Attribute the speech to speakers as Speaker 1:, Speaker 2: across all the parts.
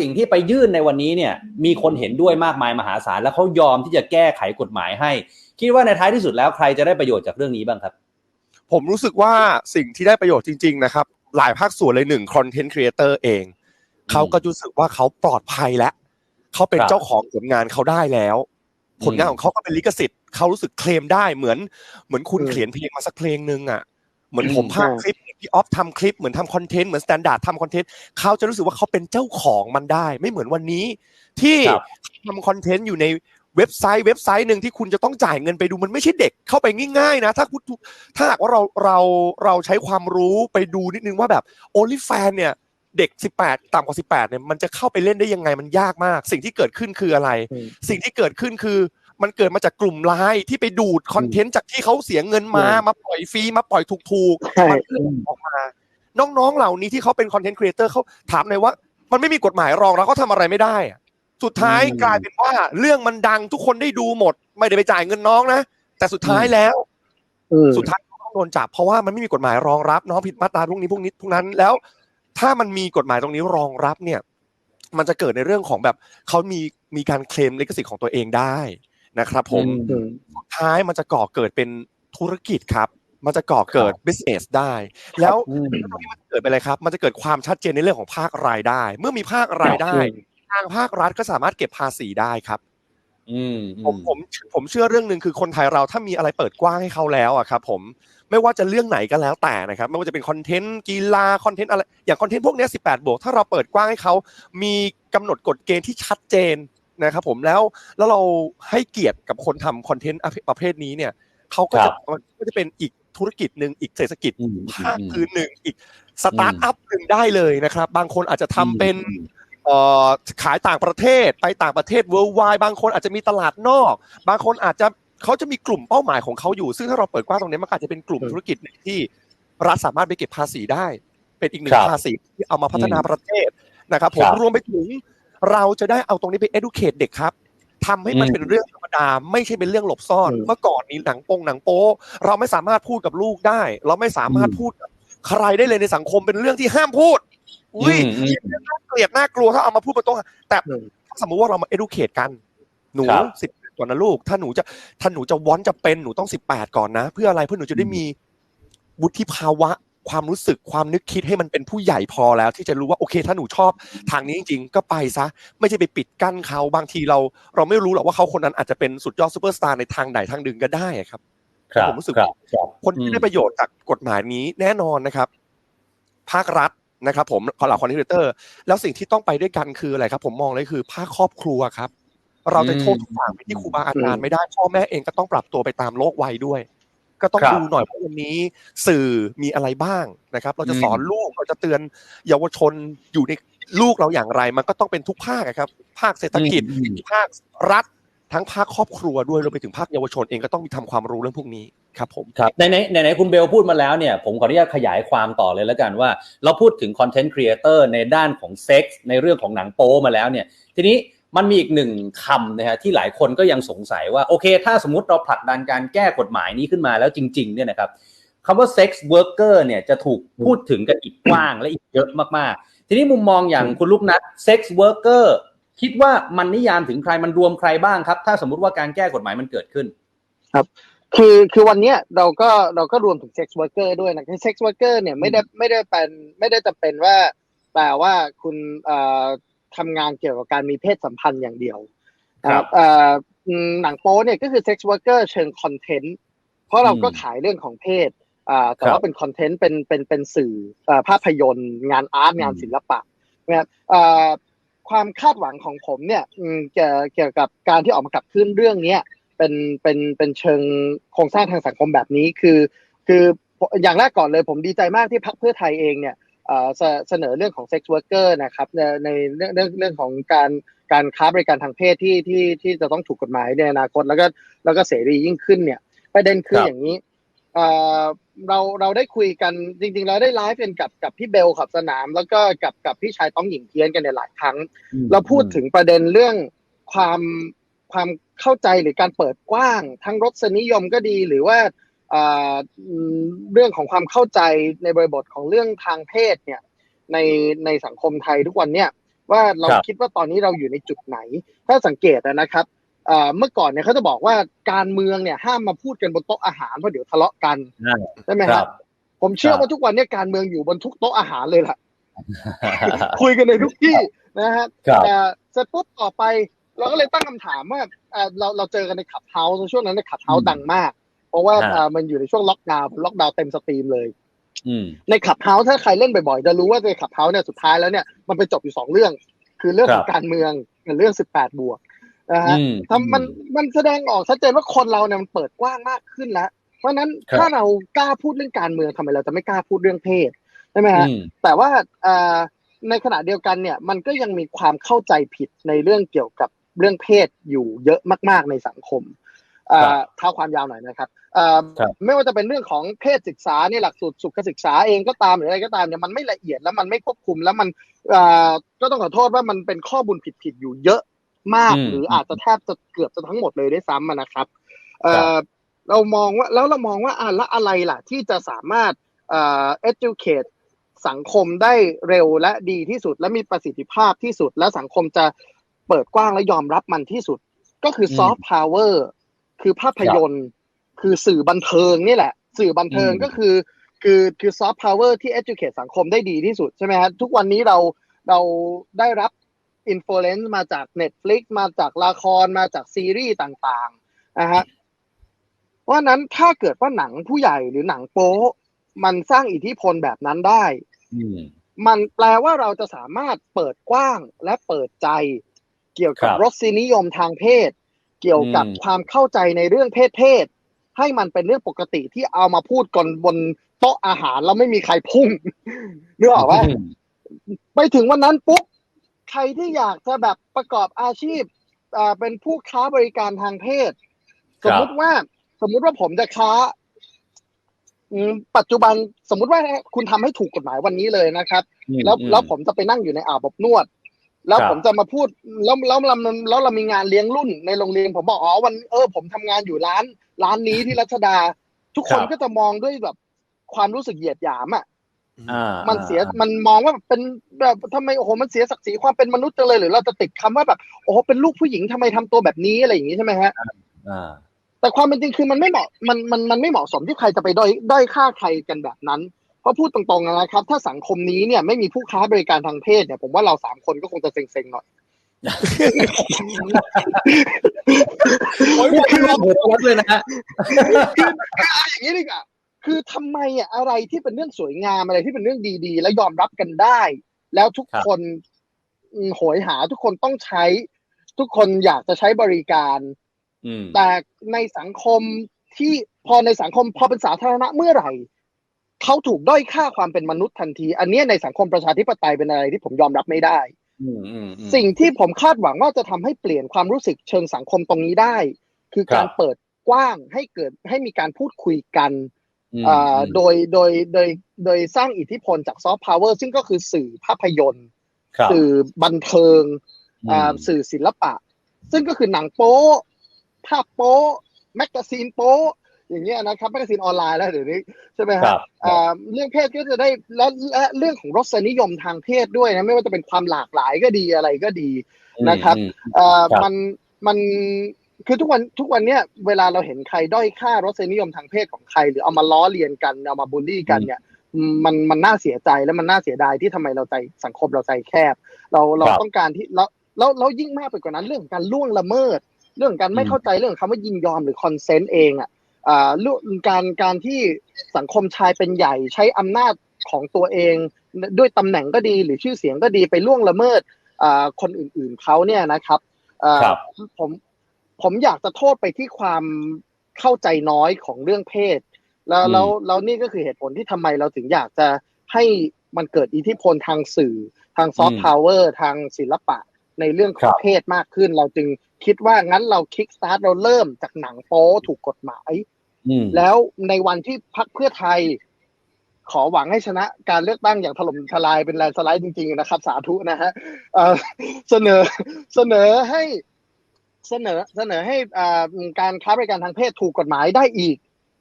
Speaker 1: สิ่งที่ไปยื่นในวันนี้เนี่ยมีคนเห็นด้วยมากมายมหาศาลแล้วเขายอมที่จะแก้ไขกฎหมายให้ คิดว่าในท้ายที่สุดแล้วใครจะได้ประโยชน์จากเรื่องนี้บ้างครับ
Speaker 2: ผมรู้สึกว่าสิ่งที่ได้ประโยชน์จริง ๆ นะครับ หลายภาคส่วนเลยหนึ่งคอนเทนต์ครีเอเตอร์เองเขาก็รู้สึกว่าเขาปลอดภัยแล้วเขาเป็น
Speaker 1: ครับ
Speaker 2: เจ้าของผลงานเขาได้แล้ว ผลงานของเขาก็เป็นลิขสิทธิ์เขารู้สึกเคลมได้เหมือน เหมือนคุณ
Speaker 3: อืม
Speaker 2: เขียนเพลงมาสักเพลงหนึ่งอะ เหมือน
Speaker 1: อืม
Speaker 2: ผมภาค
Speaker 3: ใช่
Speaker 2: คลิปพี่ออฟทำคลิปเหมือนทำคอนเทนต์เหมือนสแตนดาร์ดทำคอนเทนต์เขาจะรู้สึกว่าเขาเป็นเจ้าของมันได้ ไม่เหมือนวันนี้ ที่
Speaker 1: ครับ
Speaker 2: ทำคอนเทนต์อยู่ในเว็บไซต์เว็บไซต์หนึ่งที่คุณจะต้องจ่ายเงินไปดูมันไม่ใช่เด็กเข้าไปง่ายๆนะ ถ้าคุณถ้าหากว่าเราเราเราใช้ความรู้ไปดูนิดนึงว่าแบบโอลิแฟนเนี่ยเด็ก 18 ต่ำกว่า 18เนี่ยมันจะเข้าไปเล่นได้ยังไงมันยากมาก สิ่งที่เกิดขึ้นคืออะไร
Speaker 3: อืม
Speaker 2: สิ่งที่เกิดขึ้นคือ มันเกิดมาจากกลุ่มไลน์ที่ไปดูดคอนเทนต์จากที่เขาเสียเงินมา
Speaker 3: อืม
Speaker 2: มาปล่อยฟรีมาปล่อยถูก
Speaker 3: ใช่
Speaker 2: ๆมันเอื้อออกมา น้องๆเหล่านี้ที่เขาเป็นคอนเทนต์ครีเอเตอร์เขาถามเลยว่า มันไม่มีกฎหมายรองแล้วเขาทำอะไรไม่ได้อะสุดท้าย
Speaker 1: อืม
Speaker 2: กลายเป็นว่าเรื่องมันดังทุกคนได้ดูหมด ไม่ได้ไปจ่ายเงินน้องนะแต่สุดท้ายแล้ว
Speaker 3: อืม
Speaker 2: สุดท้ายก็ต้องโดนจับเพราะว่ามันไม่มีกฎหมายรองรับน้องผิดมาตราพวกนี้พวกนี้พวกนั้นแล้ว ถ้ามันมีกฎหมายตรงนี้รองรับเนี่ย มันจะเกิดในเรื่องของแบบเขามีมีการเคลมลิขสิทธิ์ของตัวเองได้ นะครับผม
Speaker 1: อืม
Speaker 3: อืม
Speaker 2: สุดท้ายมันจะก่อเกิดเป็นธุรกิจครับ มันจะก่อเกิด business ได้ แล้ว
Speaker 1: อืม
Speaker 2: ตรงนี้มันจะเกิดไปเลยครับ มันจะเกิดความชัดเจนในเรื่องของภาครายได้ เมื่อมีภาครายได้ ทางภาครัฐก็สามารถเก็บภาษีได้ครับ
Speaker 1: อืม
Speaker 2: ผมผมผมเชื่อเรื่องหนึ่งคือคนไทยเราถ้ามีอะไรเปิดกว้างให้เขาแล้วอะครับผมไม่ว่าจะเรื่องไหนก็แล้วแต่นะครับ ไม่ว่าจะเป็นคอนเทนต์กีฬาคอนเทนต์อะไรอย่างคอนเทนต์พวกเนี้ย18 บวกถ้าเราเปิดกว้างให้เขามีกำหนดกฎเกณฑ์ที่ชัดเจน นะครับผมแล้วแล้วเราให้เกียรติกับคนทำคอนเทนต์ประเภทนี้เนี่ยเขาก็จะมันก็จะเป็นอีกธุรกิจหนึ่งอีกเศรษฐกิจ
Speaker 1: อืม
Speaker 2: ภาคพื้นหนึ่งอีกสตาร์ทอัพหนึ่งได้เลยนะครับ บางคนอาจจะทำเป็นเอ่อขายต่างประเทศไปต่างประเทศ worldwide บางคนอาจจะมีตลาดนอก บางคนอาจจะเขาจะมีกลุ่มเป้าหมายของเขาอยู่ ซึ่งถ้าเราเปิดกว้างตรงนี้มันอาจจะเป็นกลุ่ม
Speaker 3: อืม
Speaker 2: ธุรกิจหนึ่งที่รัฐสามารถไปเก็บภาษีได้ เป็นอีกหนึ่
Speaker 1: ค
Speaker 2: ง
Speaker 1: รับ
Speaker 2: ภาษีที่เอามาพัฒนา
Speaker 1: อืม
Speaker 2: ประเทศนะครับผม
Speaker 1: ครับ
Speaker 2: รวมไปถึง เราจะได้เอาตรงนี้ไป educate เด็กครับทำให้มัน
Speaker 1: อืม
Speaker 2: เป็นเรื่องธรรมดาไม่ใช่เป็นเรื่องหลบซ่อน
Speaker 3: อืม
Speaker 2: เมื่อก่อนนี้หนังโปงหนังโป๊เราไม่สามารถพูดกับลูกได้ เราไม่สามารถ
Speaker 1: อืม
Speaker 2: พูดกับใครได้เลยในสังคมเป็นเรื่องที่ห้ามพูดอุ้ย
Speaker 1: อืมอืม
Speaker 2: น่าเกลียดน่ากลัวถ้าเอามาพูดบนโต๊ะแต่
Speaker 3: อืม
Speaker 2: ถ้าสมมุติว่าเรามา educate กัน หนู
Speaker 1: ครับ
Speaker 2: สิบก่อนนะลูก ถ้าหนูจะถ้าหนูจะวอนจะเป็นหนูต้องสิบแปดก่อนนะ เพื่ออะไรเพื่อหนูจะได้มีวุฒิภาวะ ความรู้สึกความนึกคิดให้มันเป็นผู้ใหญ่พอแล้ว ที่จะรู้ว่าโอเค ถ้าหนูชอบทางนี้จริง ๆ ก็ไปซะ ไม่ใช่ไปปิดกั้นเขาบางทีเรา เราไม่รู้หรอกว่าเขาคนนั้นอาจจะเป็นสุดยอดซูเปอร์สตาร์ในทางใดทางหนึ่งก็ได้อะครับ
Speaker 1: ครับ
Speaker 2: ผมรู้สึก
Speaker 1: ครับครับ
Speaker 2: คนที่ได้ประโยชน์จากกฎหมายนี้แน่นอนนะครับ ภาครัฐนะครับผมขอเหล่าคอนเทนเตอร์ แล้วสิ่งที่ต้องไปด้วยกันคืออะไรครับ ผมมองเลยคือภาคครอบครัวครับ เราจะโทษทุกอย่างไปที่ครูบาอาจารย์ไม่ได้พ่อแม่เองก็ต้องปรับตัวไปตามโลกวัยด้วย ก็ต้อง
Speaker 1: ครับ
Speaker 2: ดูหน่อยว่าวันนี้สื่อมีอะไรบ้างนะครับ เราจะสอนลูกเราจะเตือนเยาวชนอยู่ในลูกเราอย่างไร มันก็ต้องเป็นทุกภาคอะครับ ภาคเศรษฐกิจ
Speaker 1: อืม
Speaker 2: ภาครัฐ ทั้งภาคครอบครัวด้วยรวมไปถึงภาคเยาวชนเองก็ต้องมีทำความรู้เรื่องพวกนี้ครับผม
Speaker 1: ครับในในในไหนคุณเบลพูดมาแล้วเนี่ยผมขออนุญาตขยายความต่อเลยแล้วกันว่า เราพูดถึงคอนเทนต์ครีเอเตอร์ในด้านของเซ็กส์ในเรื่องของหนังโป๊มาแล้วเนี่ยทีนี้ มันมีอีกหนึ่งคำนะฮะที่หลายคนก็ยังสงสัยว่าโอเค ถ้าสมมติเราผลักดันการแก้กฎหมายนี้ขึ้นมาแล้วจริง ๆ เนี่ยนะครับคำว่าเซ็กส์เวิร์กเกอร์เนี่ยจะถูกพูดถึงกันอีกกว้างและอีกเยอะมากๆ ทีนี้มุมมองอย่างคุณลูกนัดเซ็กส์เวิร์กเกอร์คิดว่ามันนิยามถึงใครมันรวมใครบ้างครับ ถ้าสมมติว่าการแก้กฎหมายมันเกิดขึ้น
Speaker 3: คือคือวันเนี้ยเราก็เราก็รวมถึงเซ็กซ์ว r ร์เกอร์ด้วยนะเซ็กซ์ว r ร์เกอร์เนี่ยไม่ได้ไม่ได้เป็นไม่ได้จะเป็นว่าแปลว่าคุณเอ่อ ทำงานเกี่ยวกับการมีเพศสัมพันธ์อย่างเดียว
Speaker 1: ครับ
Speaker 3: เอ่ออืมหนังโป๊เนี่ยก็คือเซ็กซ์ว r ร์เกอร์เชิงคอนเทนต์เพราะเราก็
Speaker 1: อืม
Speaker 3: ขายเรื่องของเพศอ่าแต่
Speaker 1: ครับ
Speaker 3: ว่าเป็นคอนเทนต์เป็นเป็นเป็นสื่อเอ่อภาพยนตร์ งานอาร์ต
Speaker 1: อืม
Speaker 3: งานศิลปะนะครับเอ่อความคาดหวังของผมเนี่ยอืมเกี่ยวเกี่ยวกับการที่ออกมาขับเคลื่อนเรื่องเนี้ยเป็นเป็นเป็นเชิงโครงสร้างทางสังคมแบบนี้คือ คืออย่างแรกก่อนเลยผมดีใจมากที่พรรคเพื่อไทยเองเนี่ย เอ่อเสเสนอเรื่องของเซ็กซ์ว r ร์เกอร์นะครับในในเรื่องเรื่องเรื่องของการการค้าบริการทางเพศที่ที่ที่จะต้องถูกกฎหมายในอนาคตแล้วก็แล้วก็เสรียิ่งขึ้นเนี่ยประเด็นคือ
Speaker 1: ครับ
Speaker 3: อย่างนี้เอ่อเราเราได้คุยกันจริง ๆ เราได้ไลฟ์กันกับกับพี่เบลขับสนาม แล้วก็กับกับพี่ชายต้องหญิงเพี้ยนกันในยหลายครั้ง เราพูดถึงประเด็นเรื่องความความเข้าใจหรือการเปิดกว้าง ทั้งรสนิยมก็ดีหรือว่า เอ่ออืมเรื่องของความเข้าใจในบริบทของเรื่องทางเพศเนี่ยในในสังคมไทยทุกวันเนี่ยว่าเรา
Speaker 1: ครับ
Speaker 3: คิดว่าตอนนี้เราอยู่ในจุดไหน ถ้าสังเกตนะครับเอ่อเมื่อก่อนเนี่ยเขาจะบอกว่าการเมืองเนี่ยห้ามมาพูดกันบนโต๊ะอาหารเพราะเดี๋ยวทะเลาะกัน
Speaker 1: อ่า
Speaker 3: ใช่ไหม
Speaker 1: ค
Speaker 3: ค
Speaker 1: รั
Speaker 3: รับบผมเชื่อ
Speaker 1: ครับ
Speaker 3: ว่าทุกวันเนี้การเมืองอยู่บนทุกโต๊ะอาหารเลยล่ะ คุยกันในทุกที่นะฮะ
Speaker 1: ครับ
Speaker 3: แต่เสร็จปุ๊บต่อไป เราก็เลยตั้งคำถามว่าเอ่อเราเราเจอกันในขับเฮาส์ช่วงนั้นในขับเฮา
Speaker 1: อื
Speaker 3: ส์
Speaker 1: ม
Speaker 3: ดังมาก เพราะว่า
Speaker 1: ฮะ
Speaker 3: เอ่อมันอยู่ในช่วงล็อกดาวน์ล็อกดาวน์เต็มสตรีมเลย
Speaker 1: อืม
Speaker 3: ในขับเฮาส์ถ้าใครเล่นบ่อยๆจะรู้ว่าในขับเฮาส์เนี่ยสุดท้ายแล้วเนี่ยมันไปจบอยู่สองเรื่อง คือเรื่องของ
Speaker 1: ครับ
Speaker 3: การเมืองกับเรื่องสิบแปดบวกนะฮะ
Speaker 1: อืม
Speaker 3: ทำมันมันแสดงออกชัดเจนว่าคนเราเนี่ยมันเปิดกว้างมากขึ้นแล้ว เพราะฉะนั้น
Speaker 1: ครับ
Speaker 3: ถ้าเรากล้าพูดเรื่องการเมืองทำไมเราจะไม่กล้าพูดเรื่องเพศใช่ไหมฮะ
Speaker 1: อืม
Speaker 3: แต่ว่าเอ่อในขณะเดียวกันเนี่ยมันก็ยังมีความเข้าใจผิดในเรื่องเกี่ยวกับเรื่องเพศอยู่เยอะมาก ๆในสังคมเอ่อเท้าความยาวหน่อยนะครับเอ่อ
Speaker 1: ครับ
Speaker 3: ไม่ว่าจะเป็นเรื่องของเพศศึกษาเนี่ยหลักสูตรสุขศึกษาเองก็ตามหรืออะไรก็ตามเนี่ยมันไม่ละเอียดแล้วมันไม่ควบคุมแล้วมันเอ่อก็ต้องขอโทษว่ามันเป็นข้อมูลผิดๆอยู่เยอะมาก
Speaker 1: อืม
Speaker 3: หรืออาจจะแทบจะเกือบจะทั้งหมดเลยด้วยซ้ำอะนะครับเอ่
Speaker 1: ครั
Speaker 3: อบเรามองว่าแล้วเรามองว่าอะแล้วอะไรล่ะ ที่จะสามารถเอ่อ educate สังคมได้เร็วและดีที่สุด และมีประสิทธิภาพที่สุด และสังคมจะเปิดกว้างและยอมรับมันที่สุด ก็คือ
Speaker 1: อืม
Speaker 3: ซอฟต์พาวเวอร์คือภาพยนตร์ คือสื่อบันเทิงนี่แหละ สื่อบันเทิง
Speaker 1: อืม
Speaker 3: ก็คือ คือคือซอฟต์พาวเวอร์ที่ educate สังคมได้ดีที่สุดใช่ไหมฮะทุกวันนี้เราเราได้รับอิ f ฟ u e n c e มาจาก Netflix มาจากละครมาจากซีรีส์ต่างๆนะฮะเพราะฉะนั้นถ้าเกิดว่าหนังผู้ใหญ่หรือหนังโป๊มันสร้างอิทธิพลแบบนั้นได้
Speaker 1: อืม
Speaker 3: มันแปลว่าเราจะสามารถเปิดกว้างและเปิดใจ เกี่ยวกับ
Speaker 1: ครับ
Speaker 3: รสนิยมทางเพศ เกี่ยวกับ
Speaker 1: อืม
Speaker 3: ความเข้าใจในเรื่องเพศเพศ ให้มันเป็นเรื่องปกติที่เอามาพูดกันบนโต๊ะอาหารแล้วไม่มีใครพุ่งนึกออกว่า
Speaker 1: อืม
Speaker 3: ไปถึงวันนั้นปุ๊บใครที่อยากจะแบบประกอบอาชีพอ่าเป็นผู้ค้าบริการทางเพศ
Speaker 1: ค
Speaker 3: ส
Speaker 1: รับ
Speaker 3: มมุติว่า สมมุติว่าผมจะค้าอืมปัจจุบันสมมุติว่าคุณทำให้ถูกกฎหมายวันนี้เลยนะครับ
Speaker 1: อืม
Speaker 3: แล้ว
Speaker 1: อืม
Speaker 3: แล้วผมจะไปนั่งอยู่ในอ่าวอบนวด แล้ว
Speaker 1: ครับ
Speaker 3: ผมจะมาพูดแล้วแล้วแล้วแล้วแล้วเรามีงานเลี้ยงรุ่นในโรงเรียนผมบอกอ๋อวันเออผมทำงานอยู่ร้าน ร้านนี้ที่รัชดา ทุกคน
Speaker 1: ครับ
Speaker 3: ก็จะมองด้วยแบบความรู้สึกเหยียดหยามอะ
Speaker 1: อ่า
Speaker 3: มันเสีย
Speaker 1: อ่า
Speaker 3: มันมองว่าแบบเป็นแบบทำไมโอ้โหมันเสียศักดิ์ศรีความเป็นมนุษย์จังเลย หรือเราจะติดคำว่าแบบโอ้โหเป็นลูกผู้หญิงทำไมทำตัวแบบนี้อะไรอย่างนี้ใช่ไหมฮะ
Speaker 1: อ่า
Speaker 3: แต่ความเป็นจริงคือมันไม่เหมาะมันมันมันไม่เหมาะสมที่ใครจะไปด้อยด้อยค่าใครกันแบบนั้น เพราะพูดตรงๆนะครับ ถ้าสังคมนี้เนี่ยไม่มีผู้ค้าบริการทางเพศเนี่ยผมว่าเราสามคนก็คงจะเซ็งๆหน่อย
Speaker 1: โอ้ยคือหัวรถเลยนะฮะ
Speaker 3: อย่างนี้ดีกว่าคือทำไมอะอะไรที่เป็นเรื่องสวยงามอะไรที่เป็นเรื่องดีๆ แล้วยอมรับกันได้ แล้วทุก
Speaker 1: ครับ
Speaker 3: คนอืมโหยหาทุกคนต้องใช้ ทุกคนอยากจะใช้บริการ
Speaker 1: อืม
Speaker 3: แต่ในสังคมที่พอในสังคมพอเป็นสาธารณะเมื่อไหร่ เขาถูกด้อยค่าความเป็นมนุษย์ทันที อันเนี้ยในสังคมประชาธิปไตยเป็นอะไรที่ผมยอมรับไม่ได้
Speaker 1: อืมอืมอืม
Speaker 3: สิ่งที่ผมคาดหวังว่าจะทำให้เปลี่ยนความรู้สึกเชิงสังคมตรงนี้ได้ คือการ
Speaker 1: ครับ
Speaker 3: เปิดกว้างให้เกิดให้มีการพูดคุยกัน
Speaker 1: อืม
Speaker 3: อ่า
Speaker 1: อืม
Speaker 3: โดยโดยโดยโดยสร้างอิทธิพลจากซอฟต์พาวเวอร์ซึ่งก็คือสื่อภาพยนตร์
Speaker 1: ครับ
Speaker 3: สื่อบันเทิง
Speaker 1: อืม
Speaker 3: อ่าสื่อศิลปะ ซึ่งก็คือหนังโป๊ภาพโป๊แมกกาซีนโป๊ อย่างเงี้ยนะครับแมกกาซีนออนไลน์แล้วเดี๋ยวนี้ใช่ไหม
Speaker 1: ค
Speaker 3: ค
Speaker 1: รั
Speaker 3: รับบอ่าเรื่องเพศก็จะได้และและเรื่องของรสนิยมทางเพศด้วยนะไม่ว่าจะเป็นความหลากหลายก็ดีอะไรก็ดีนะครับ
Speaker 1: อืม
Speaker 3: เอ่อ
Speaker 1: ครับ
Speaker 3: มันมันคือทุกวันทุกวันเนี้ยเวลาเราเห็นใครด้อยค่ารสนิยมทางเพศของใคร หรือเอามาล้อเลียนกันเอามาบูลลี่กันเนี่ยมันมันน่าเสียใจและมันน่าเสียดายที่ทำไมเราใจสังคมเราใจแคบ เราเรา
Speaker 1: ครับ
Speaker 3: ต้องการที่แล้วแล้วแล้วยิ่งมากไปกว่านั้นเรื่องของการล่วงละเมิด เรื่องของการไม่
Speaker 1: อืม
Speaker 3: เข้าใจเรื่องของคำว่ายินยอมหรือคอนเซนต์เองอะอ่าเรื่อง การการที่สังคมชายเป็นใหญ่ใช้อำนาจของตัวเอง ด้วยตำแหน่งก็ดีหรือชื่อเสียงก็ดีไปล่วงละเมิดอ่าคนอื่นๆเขาเนี่ยนะครับอ่า
Speaker 1: ครับ
Speaker 3: ผมผมอยากจะโทษไปที่ความเข้าใจน้อยของเรื่องเพศ แล้ว
Speaker 1: อืม
Speaker 3: แล้วแล้วนี่ก็คือเหตุผลที่ทำไมเราถึงอยากจะให้มันเกิดอิทธิพลทางสื่อ ทางซอฟต์พาวเวอร์ทางศิลปะในเรื่องข
Speaker 1: ค
Speaker 3: อง
Speaker 1: รับ
Speaker 3: เพศมากขึ้น เราจึงคิดว่างั้นเราคิกสตาร์ทเราเริ่มจากหนังโป๊ถูกกฎหมาย
Speaker 1: อืม
Speaker 3: แล้วในวันที่พักเพื่อไทย ขอหวังให้ชนะการเลือกตั้งอย่างถล่มทลายเป็นแลนด์สไลด์จริง ๆ นะครับ สาธุนะฮะเอ่อเสนอเสนอให้เสนอเสนอให้อ่าการค้าบริการทางเพศถูกกฎหมายได้อีก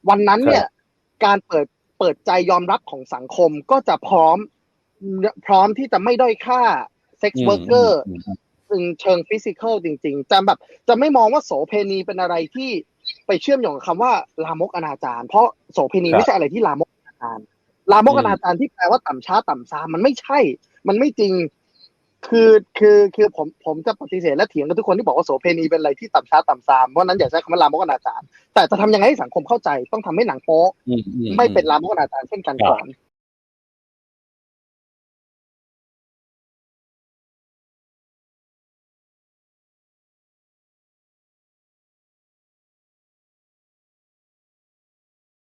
Speaker 3: วันนั้นเนี่ยการเปิดเปิดใจยอมรับของสังคมก็จะพร้อมพร้อมที่จะไม่ด้อยค่าซ็กซ์เวิร์กเกอร์เชิงฟิสิกอลจริง ๆจะแบบจะไม่มองว่าโสเพณีเป็นอะไรที่ ไปเชื่อมโยงกับคำว่าลามกอนาจารเพราะโสเพณี
Speaker 1: ครับ
Speaker 3: ไม่ใช่อะไรที่ลามกอนาจารลามก
Speaker 1: อื
Speaker 3: อ
Speaker 1: ม
Speaker 3: นาจารที่แปลว่าต่ำช้าต่ำซามมันไม่ใช่ มันไม่จริง คือคือคือผมผมจะปฏิเสธและเถียงกับทุกคนที่บอกว่าโสเพณีเป็นอะไรที่ต่ำช้าต่ำซามเพราะฉะนั้นอย่าใช้คำว่าลามกอนาจารแต่จะทำยังไงให้สังคมเข้าใจ ต้องทำให้หนังโป๊
Speaker 1: อืมอื
Speaker 3: ไม่เป็นลามกอนาจารเช่นกัน
Speaker 1: ครับ
Speaker 3: ก่อน